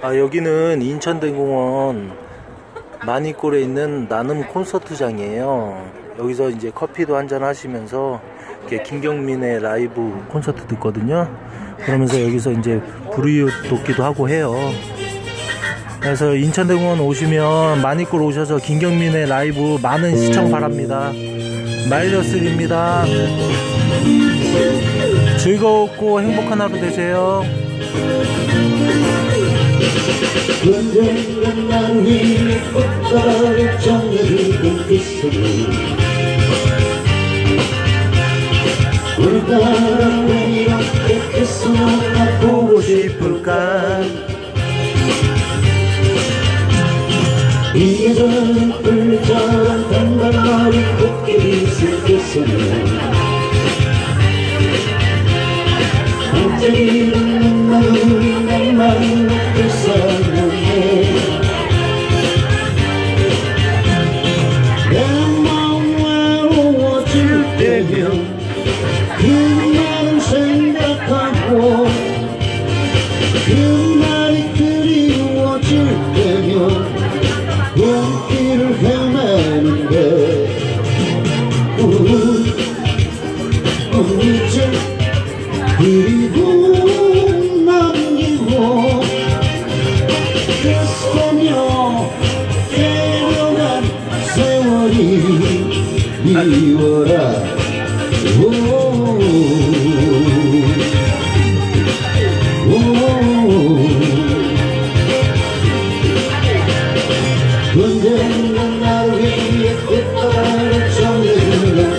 아, 여기는 인천대공원 마니골에 있는 나눔 콘서트장이에요. 여기서 이제 커피도 한잔 하시면서 이렇게 김경민의 라이브 콘서트 듣거든요. 그러면서 여기서 이제 불이웃 돕기도 하고 해요. 그래서 인천대공원 오시면 마니골 오셔서 김경민의 라이브 많은 시청 바랍니다. 마이너스입니다. 즐겁고 행복한 하루 되세요. 언젠간 난 위에 꽃다발을 그 소리 오늘따라 왜 이렇게 계속 보고 싶을까 이 여자는 불처럼 단발머리 코끼리 슬프소리야 갑자기 나는 내 마음 그날을 생각하고 그날이 그리워질 때면 눈길을 헤매는데 우, 이제 그리고 남기고 그소녀 깨어난 세월이 미워라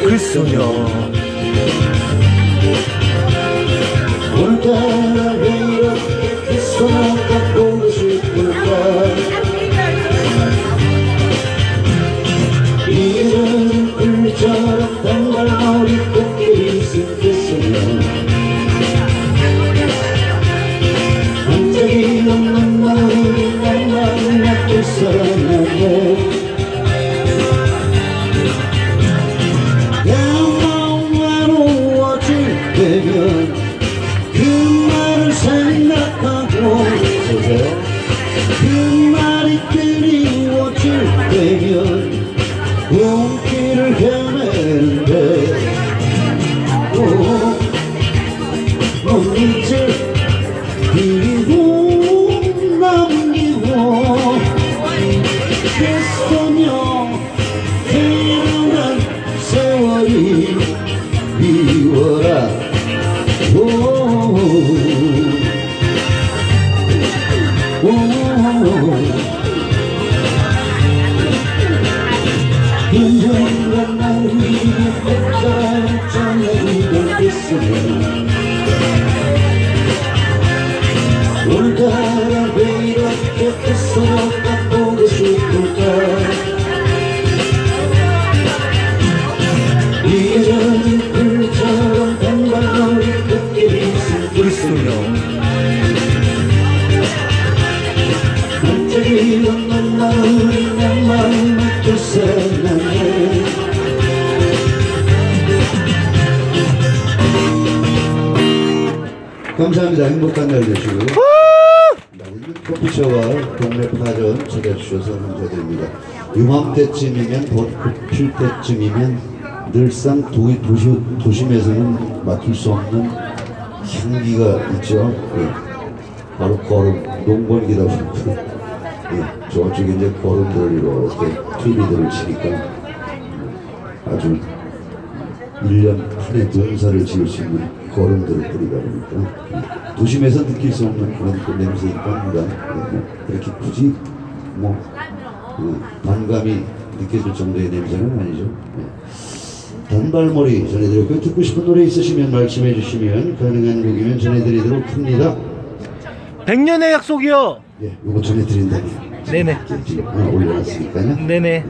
그 소녀. 그그 말이 그리워질 때면 용기를 헤매는데 인정과 나를 위해 꽃다발 정해주던 있으면 오늘따라 왜 이렇게 계속 감사합니다. 행복한 날 되시고요. 커피숍와 동네 파전 찾아주셔서 감사드립니다. 이맘때쯤이면 벚필 때쯤이면 늘상 도, 도시, 도심에서는 맡을 수 없는 향기가 있죠. 예. 바로 거름, 농번기다 보니까 예. 저쪽에 이제 거름들 이렇게 트리들을 치니까 아주 1년 한해 농사를 지을 수 있는 거름들을 뿌리다 보니까 도심에서 느낄 수 없는 그런 그. 네, 뭐 그렇게 굳이 뭐그 반감이 느껴질 정도의 냄새는 아니죠. 네. 단발머리 전해드렸고요. 듣고 싶은 노래 있으시면 말씀해 주시면 가능한 곡이면 전해드리도록 합니다. 100년의 약속이요. 예, 요거 전해드린다니. 네네. 지금 하나 올려놨으니까요. 네네.